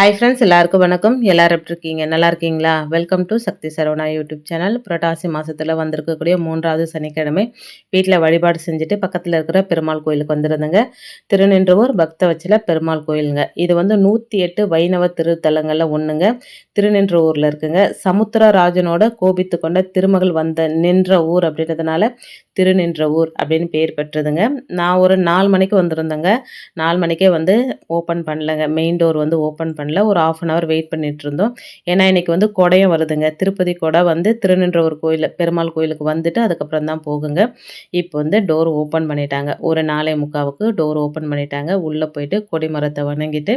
Hi friends எல்லாருக்கும் வணக்கம். எல்லாரும் எப்படி இருக்கீங்க? நல்லா இருக்கீங்களா? Welcome to Shakthi Saravana YouTube channel. Purattasi மாதத்தில் வந்திருக்கக்கூடிய மூன்றாவது சனிக்கிழமை வீட்டில் வழிபாடு செஞ்சுட்டு பக்கத்தில் இருக்கிற பெருமாள் கோயிலுக்கு வந்திருந்தேங்க. திருநின்றவூர் பக்த வச்சில பெருமாள் கோயிலுங்க. இது வந்து நூற்றி எட்டு வைணவ திருத்தலங்களில் ஒன்றுங்க திருநின்றவூரில் இருக்குங்க. சமுத்திரராஜனோட கோபித்து கொண்ட திருமகள் வந்த நின்ற ஊர் அப்படின்றதுனால திருநின்ற ஊர் அப்படின்னு பேர் பெற்றதுங்க. நான் ஒரு நாலு மணிக்கு வந்திருந்தேங்க. நாலு மணிக்கே வந்து ஓப்பன் பண்ணலங்க. மெயின் டோர் வந்து ஓப்பன் பண்ணல. ஒரு ஆஃப் அன் ஹவர் வெயிட் பண்ணிட்டு இருந்தோம். ஏன்னா இன்றைக்கி வந்து கொடையும் வருதுங்க. திருப்பதி கொடை வந்து திருநின்ற ஒரு கோயில் பெருமாள் கோயிலுக்கு வந்துட்டு அதுக்கப்புறம் தான் போகுங்க. இப்போ வந்து டோர் ஓப்பன் பண்ணிட்டாங்க. ஒரு நாளை முக்காவுக்கு டோர் ஓப்பன் பண்ணிட்டாங்க. உள்ளே போயிட்டு கொடிமரத்தை வணங்கிட்டு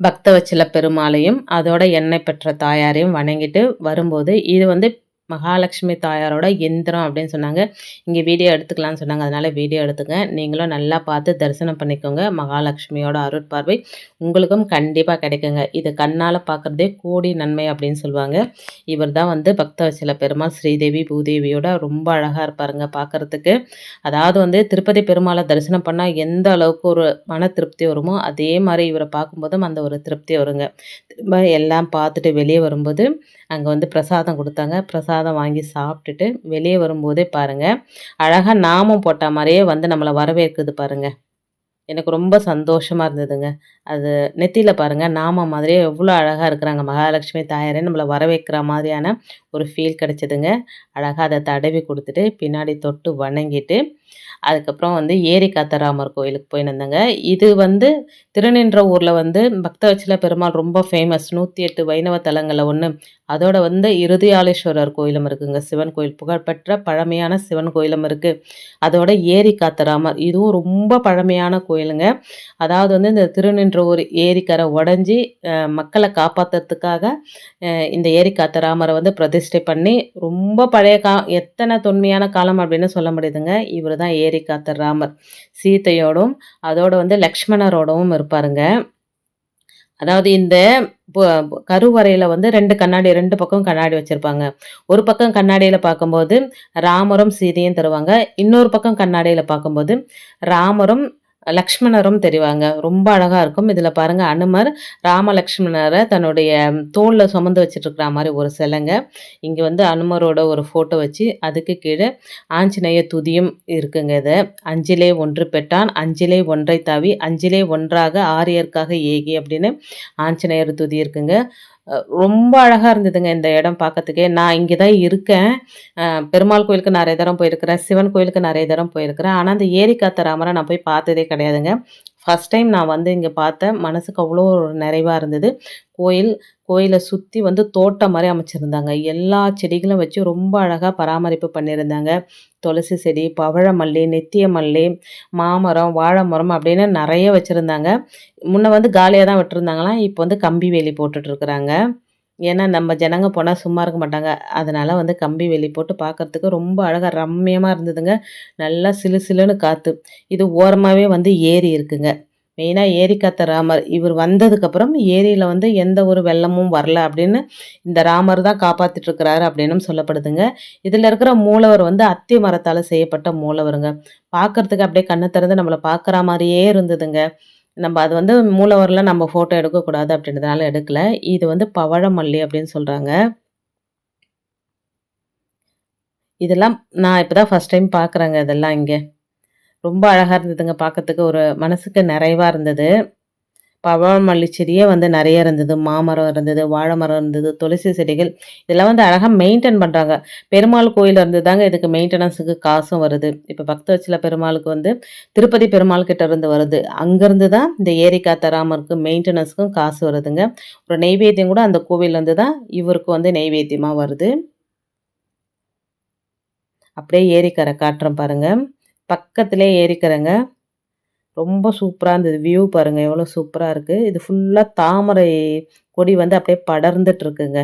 பக்த வச்சில பெருமாளையும் அதோட எண்ணெய் பெற்ற தாயாரையும் வணங்கிட்டு வரும்போது இது வந்து மகாலட்சுமி தாயாரோட எந்திரம் அப்படின்னு சொன்னாங்க. இங்கே வீடியோ எடுத்துக்கலாம்னு சொன்னாங்க. அதனால் வீடியோ எடுத்துங்க. நீங்களும் நல்லா பார்த்து தரிசனம் பண்ணிக்கோங்க. மகாலட்சுமியோட அருட்பார்வை உங்களுக்கும் கண்டிப்பாக கிடைக்குங்க. இது கண்ணால் பார்க்குறதே கோடி நன்மை அப்படின்னு சொல்லுவாங்க. இவர் தான் வந்து வசில பெருமாள் ஸ்ரீதேவி பூதேவியோட ரொம்ப அழகாக இருப்பாருங்க பார்க்குறதுக்கு. அதாவது வந்து திருப்பதி பெருமாளை தரிசனம் பண்ணால் எந்த அளவுக்கு ஒரு மன திருப்தி வருமோ அதே மாதிரி இவரை பார்க்கும்போதும் அந்த ஒரு திருப்தி வருங்க. திரும்ப எல்லாம் பார்த்துட்டு வெளியே வரும்போது அங்கே வந்து பிரசாதம் கொடுத்தாங்க. பிரசாதம் வாங்கி சாப்பிட்டுட்டு வெளியே வரும்போதே பாருங்கள் அழகாக நாமம் போட்ட மாதிரியே வந்து நம்மளை வரவேற்குது பாருங்கள் எனக்கு ரொம்ப சந்தோஷமாக இருந்ததுங்க. அது நெத்தியில் பாருங்கள் நாம மாதிரியே எவ்வளோ அழகாக இருக்கிறாங்க. மகாலட்சுமி தாயாரே நம்மளை வரவேற்கிற மாதிரியான ஒரு ஃபீல் கிடச்சிதுங்க. அழகாக அதை தடவி கொடுத்துட்டு பின்னாடி தொட்டு வணங்கிட்டு அதுக்கப்புறம் வந்து ஏரி காத்தராமர் கோயிலுக்கு போயிருந்தேங்க. இது வந்து திருநின்ற ஊரில் வந்து பக்தவச்சில பெருமாள் ரொம்ப ஃபேமஸ் நூற்றி எட்டு வைணவ தலங்களில் ஒன்று அதோட வந்து இறுதியாலேஸ்வரர் கோயிலும் இருக்குங்க. சிவன் கோயில் புகழ்பெற்ற பழமையான சிவன் கோயிலும் இருக்குது அதோட ஏரி காத்தராமர் இதுவும் ரொம்ப பழமையான கோயில் கோயிலுங்க. அதாவது வந்து இந்த திருநின்ற ஒரு ஏரிக்கரை உடஞ்சி மக்களை காப்பாற்றுறதுக்காக இந்த ஏரிக்காத்தராமரை வந்து பிரதிஷ்டை பண்ணி ரொம்ப பழைய கா எத்தனை தொன்மையான காலம் அப்படின்னு சொல்ல முடியுதுங்க. இவர் தான் ஏரி காத்த ராமர். சீத்தையோடும் அதோட வந்து லக்ஷ்மணரோடவும் இருப்பாருங்க. அதாவது இந்த கருவறையில் வந்து ரெண்டு கண்ணாடி ரெண்டு பக்கம் கண்ணாடி வச்சுருப்பாங்க. ஒரு பக்கம் கண்ணாடியில் பார்க்கும்போது ராமரும் சீதையும் தருவாங்க. இன்னொரு பக்கம் கண்ணாடியில் பார்க்கும்போது ராமரும் லக்ஷ்மணரும் தெரிவாங்க. ரொம்ப அழகாக இருக்கும். இதில் பாருங்கள் அனுமர் ராமலக்ஷ்மணரை தன்னுடைய தோளில் சுமந்து வச்சுட்ருக்கிற மாதிரி ஒரு சிலைங்க. இங்கே வந்து அனுமரோட ஒரு ஃபோட்டோ வச்சு அதுக்கு கீழே ஆஞ்சநேய துதியும் இருக்குங்க இது. அஞ்சிலே ஒன்று பெற்றான் அஞ்சிலே ஒன்றை தாவி அஞ்சிலே ஒன்றாக ஆரியர்க்காக ஏகி அப்படின்னு ஆஞ்சநேயர் துதி இருக்குங்க. ரொம்ப அழகாக இருந்ததுங்க இந்த இடம் பார்க்கறதுக்கே. நான் இங்கே தான் இருக்கேன் பெருமாள் கோயிலுக்கு நிறைய தரம் போயிருக்கிறேன் சிவன் கோயிலுக்கு நிறைய தரம் போயிருக்கிறேன். ஆனால் அந்த ஏரி காத்த ராமரை நான் போய் பார்த்ததே கிடையாதுங்க. ஃபஸ்ட் டைம் நான் வந்து இங்கே பார்த்தேன். மனசுக்கு அவ்வளோ ஒரு நிறைவாக இருந்தது. கோயில் கோயிலை சுற்றி வந்து தோட்டம் மாதிரி அமைச்சிருந்தாங்க. எல்லா செடிகளும் வச்சு ரொம்ப அழகாக பராமரிப்பு பண்ணியிருந்தாங்க. துளசி செடி பவழமல்லி நெத்திய மல்லி மாமரம் வாழை மரம் அப்படின்னு நிறைய வச்சுருந்தாங்க. முன்னே வந்து காலியாக தான் விட்டுருந்தாங்களாம். இப்போ வந்து கம்பி வேலி போட்டுட்ருக்குறாங்க ஏன்னா நம்ம ஜனங்க போனால் சும்மா இருக்க மாட்டாங்க. அதனால் வந்து கம்பி வேலி போட்டு பார்க்குறதுக்கு ரொம்ப அழகாக ரம்மியமாக இருந்ததுங்க. நல்லா சிலு சிலுன்னு காற்று இது ஓரமாகவே வந்து ஏரி இருக்குங்க. மெயினாக ஏரி காத்த ராமர். இவர் வந்ததுக்கப்புறம் ஏரியில் வந்து எந்த ஒரு வெள்ளமும் வரல அப்படின்னு இந்த ராமர் தான் காப்பாற்றிட்டுருக்கிறாரு அப்படின்னும் சொல்லப்படுதுங்க. இதில் இருக்கிற மூலவர் வந்து அத்தி மரத்தால் செய்யப்பட்ட மூலவருங்க. பார்க்குறதுக்கு அப்படியே கண்ணை திறந்து நம்மளை பார்க்குற மாதிரியே இருந்ததுங்க. நம்ம அது வந்து மூலவரில் நம்ம ஃபோட்டோ எடுக்கக்கூடாது அப்படின்றதுனால எடுக்கல. இது வந்து பவழமல்லி அப்படின்னு சொல்கிறாங்க இதெல்லாம் நான் இப்போ தான் ஃபஸ்ட் டைம் பார்க்குறேங்க இதெல்லாம் இங்கே. ரொம்ப அழகாக இருந்ததுங்க பார்க்கறதுக்கு ஒரு மனசுக்கு நிறைவாக இருந்தது. பவழமல்லி செடியே வந்து நிறைய இருந்தது. மாமரம் இருந்தது வாழை மரம் இருந்தது துளசி செடிகள். இதெல்லாம் வந்து அழகாக மெயின்டைன் பண்ணுறாங்க பெருமாள் கோயில் இருந்து தாங்க இதுக்கு மெயின்டெனன்ஸுக்கு காசும் வருது. இப்போ பக்தவச்சில பெருமாளுக்கு வந்து திருப்பதி பெருமாள் கிட்ட இருந்து வருது. அங்கேருந்து தான் இந்த ஏரிக்கா தராமருக்கு மெயின்டெனன்ஸுக்கும் காசு வருதுங்க. ஒரு நெய்வேத்தியம் கூட அந்த கோவிலேருந்து தான் இவருக்கு வந்து நெய்வேத்தியமாக வருது. அப்படியே ஏரிக்கரை காட்டுறோம் பாருங்கள் பக்கத்துலேயே ஏரிக்கரைங்க. ரொம்ப சூப்பராக இருந்தது. வியூ பாருங்கள் எவ்வளோ சூப்பராக இருக்குது இது ஃபுல்லாக தாமரை கொடி வந்து அப்படியே படர்ந்துட்டுருக்குங்க.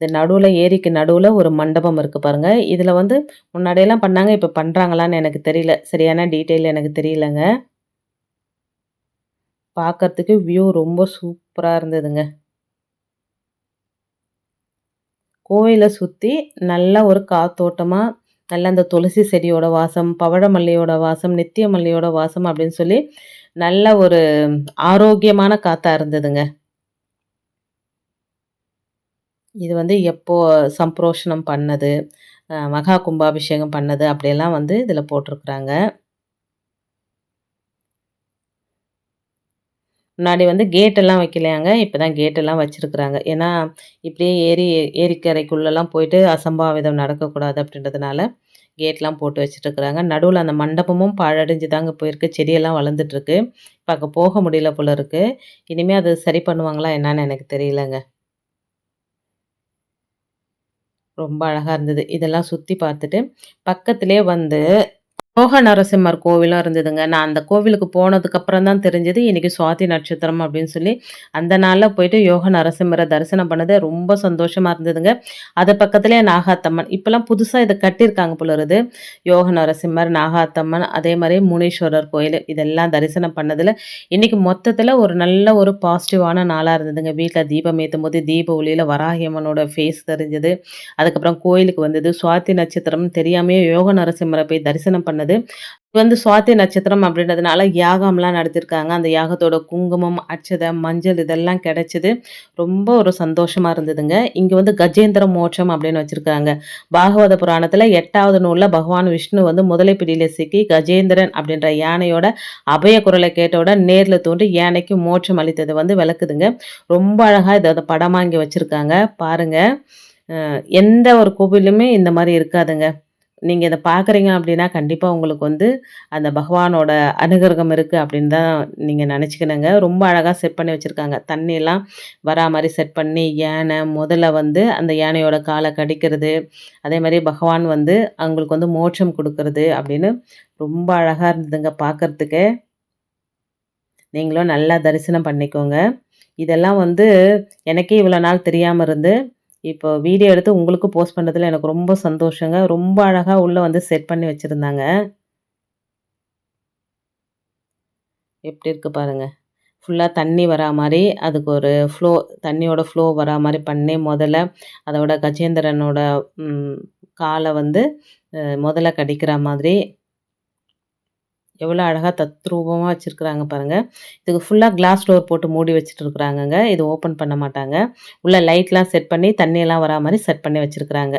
இந்த நடுவில் ஏரிக்கு நடுவில் ஒரு மண்டபம் இருக்குது பாருங்கள் இதில் வந்து முன்னாடியெல்லாம் பண்ணாங்க இப்போ பண்ணுறாங்களான்னு எனக்கு தெரியல. சரியான டீட்டெயில் எனக்கு தெரியலங்க. பார்க்கறதுக்கு வியூ ரொம்ப சூப்பராக இருந்ததுங்க. கோயிலை சுற்றி நல்ல ஒரு காத்தோட்டமாக நல்ல அந்த துளசி செடியோட வாசம் பவழமல்லியோட வாசம் நித்திய மல்லியோட வாசம் அப்படின்னு சொல்லி நல்ல ஒரு ஆரோக்கியமான காற்றாக இருந்ததுங்க. இது வந்து எப்போ சம்பரோஷணம் பண்ணது மகா கும்பாபிஷேகம் பண்ணது அப்படியெல்லாம் வந்து இதில் போட்டிருக்குறாங்க. முன்னாடி வந்து கேட்டெல்லாம் வைக்கலையாங்க. இப்போ தான் கேட்டெல்லாம் வச்சுருக்குறாங்க ஏன்னா, இப்படியே ஏரி ஏரிக்கரைக்குள்ளெல்லாம் போயிட்டு அசம்பாவிதம் நடக்கக்கூடாது அப்படின்றதுனால, கேட்லாம் போட்டு வச்சுட்டுருக்குறாங்க. நடுவில் அந்த மண்டபமும் பாழடைஞ்சு தாங்க போயிருக்கு. செடியெல்லாம் வளர்ந்துட்டுருக்கு. இப்போ அங்கே போக முடியல போல இருக்குது இனிமேல் அது சரி பண்ணுவாங்களா என்னான்னு எனக்கு தெரியலங்க. ரொம்ப அழகாக இருந்தது. இதெல்லாம் சுற்றி பார்த்துட்டு, பக்கத்துலேயே வந்து யோக நரசிம்மர் கோவிலும் இருந்ததுங்க. நான் அந்த கோவிலுக்கு போனதுக்கப்புறம் தான் தெரிஞ்சது, இன்றைக்கி சுவாதி நட்சத்திரம் அப்படின்னு சொல்லி, அந்த நாளில் போயிட்டு யோக நரசிம்மரை தரிசனம் பண்ணது ரொம்ப சந்தோஷமாக இருந்ததுங்க. அது பக்கத்துலேயே நாகாத்தம்மன். இப்போலாம் புதுசாக இதை கட்டியிருக்காங்க போல யோக நரசிம்மர், நாகாத்தம்மன், அதே மாதிரி முனீஸ்வரர் கோயில் இதெல்லாம் தரிசனம் பண்ணதில் இன்றைக்கி மொத்தத்தில் ஒரு நல்ல ஒரு பாசிட்டிவான நாளாக இருந்ததுங்க. வீட்டில் தீபம் ஏற்றும் போது தீப ஒளியில வராகியம்மனோட ஃபேஸ் தெரிஞ்சது. அதுக்கப்புறம் கோயிலுக்கு வந்தது. சுவாதி நட்சத்திரம் தெரியாமையே யோக நரசிம்மரை போய் தரிசனம் பண்ணது. கிடையாது வந்து சுவாதி நட்சத்திரம் அப்படின்றதுனால யாகம்லாம் நடத்தியிருக்காங்க. அந்த யாகத்தோட குங்குமம், அச்சதை மஞ்சள் இதெல்லாம் கிடைச்சது. ரொம்ப ஒரு சந்தோஷமா இருந்ததுங்க. இங்க வந்து கஜேந்திர மோட்சம் அப்படின்னு வச்சிருக்காங்க. பாகவத புராணத்தில 8வது நூல்ல பகவான் விஷ்ணு வந்து முதலை பிடியில சிக்கி கஜேந்திரன் அப்படின்ற யானையோட அபய குரலை கேட்டோட நேர்ல தோன்றி யானைக்கு மோட்சம் அளித்தது வந்து விளக்குதுங்க. ரொம்ப அழகா இதை படமா இங்க வச்சிருக்காங்க. பாருங்க. எந்த ஒரு கோவிலுமே இந்த மாதிரி இருக்காதுங்க. நீங்கள் இதை பார்க்குறீங்க அப்படின்னா, கண்டிப்பாக உங்களுக்கு வந்து அந்த பகவானோட அனுகிரகம் இருக்குது அப்படின்னு தான் நீங்கள் நினச்சிக்கணுங்க ரொம்ப அழகாக செட் பண்ணி வச்சுருக்காங்க தண்ணியெல்லாம் வரா மாதிரி செட் பண்ணி, யானை, முதல்ல வந்து அந்த யானையோட காலை கடிக்கிறது, அதே மாதிரி பகவான் வந்து அவங்களுக்கு வந்து மோட்சம் கொடுக்கறது அப்படின்னு ரொம்ப அழகாக இருந்ததுங்க பார்க்கறதுக்கே. நீங்களும் நல்லா தரிசனம் பண்ணிக்கோங்க. இதெல்லாம் வந்து எனக்கே இவ்வளோ நாள் தெரியாமல் இருந்து, இப்போ வீடியோ எடுத்து உங்களுக்கு போஸ்ட் பண்ணுறதுல எனக்கு ரொம்ப சந்தோஷங்க. ரொம்ப அழகாக உள்ளே வந்து செட் பண்ணி வச்சுருந்தாங்க எப்படி இருக்குது பாருங்கள் ஃபுல்லாக தண்ணி வரா மாதிரி அதுக்கு ஒரு ஃப்ளோ தண்ணியோட ஃப்ளோ வரா மாதிரி பண்ணி, முதல்ல அதோட கஜேந்திரனோட காலை வந்து முதல்ல கடிக்கிற மாதிரி எவ்வளோ அழகாக தத்ரூபமாக வச்சுருக்குறாங்க பாருங்கள் இதுக்கு ஃபுல்லாக கிளாஸ் டோர் போட்டு மூடி வச்சுட்டு இருக்கிறாங்கங்க. இது ஓப்பன் பண்ண மாட்டாங்க. உள்ளே லைட்லாம் செட் பண்ணி, தண்ணியெல்லாம் வரா மாதிரி செட் பண்ணி வச்சிருக்கிறாங்க.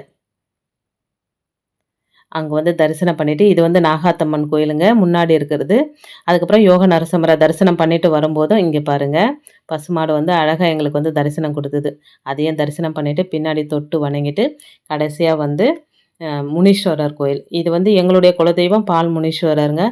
அங்கே வந்து தரிசனம் பண்ணிவிட்டு இது வந்து நாகாத்தம்மன் கோயிலுங்க. முன்னாடி இருக்கிறது. அதுக்கப்புறம் யோக நரசிம்மர தரிசனம் பண்ணிட்டு வரும்போதும், இங்கே பாருங்கள் பசுமாடு வந்து அழகாக எங்களுக்கு வந்து தரிசனம் கொடுத்தது அதையும் தரிசனம் பண்ணிவிட்டு பின்னாடி தொட்டு வணங்கிட்டு, கடைசியாக வந்து முனீஸ்வரர் கோயில். இது வந்து எங்களுடைய குலதெய்வம் பால் முனீஸ்வரர்ங்க.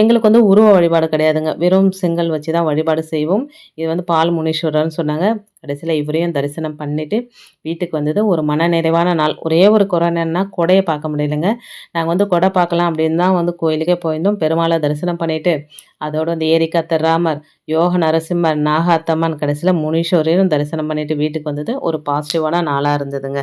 எங்களுக்கு வந்து உருவ வழிபாடு கிடையாதுங்க. வெறும் செங்கல் வச்சு தான் வழிபாடு செய்வோம். இது வந்து பால் முனீஸ்வரர்னு சொன்னாங்க. கடைசியில் இவரையும் தரிசனம் பண்ணிவிட்டு வீட்டுக்கு வந்தது ஒரு மனநிறைவான நாள். ஒரே ஒரு குறை கொடையை பார்க்க முடியலைங்க நாங்கள் வந்து கொடை பார்க்கலாம் அப்படின்னு தான் வந்து கோயிலுக்கே போயிருந்தோம். பெருமாளை தரிசனம் பண்ணிவிட்டு அதோட வந்து ஏரிக்காத்த ராமர், யோக நரசிம்மர், நாகாத்தம்மன், கடைசியில் முனீஸ்வரரையும் தரிசனம் பண்ணிவிட்டு வீட்டுக்கு வந்தது ஒரு பாசிட்டிவான நாளாக இருந்ததுங்க.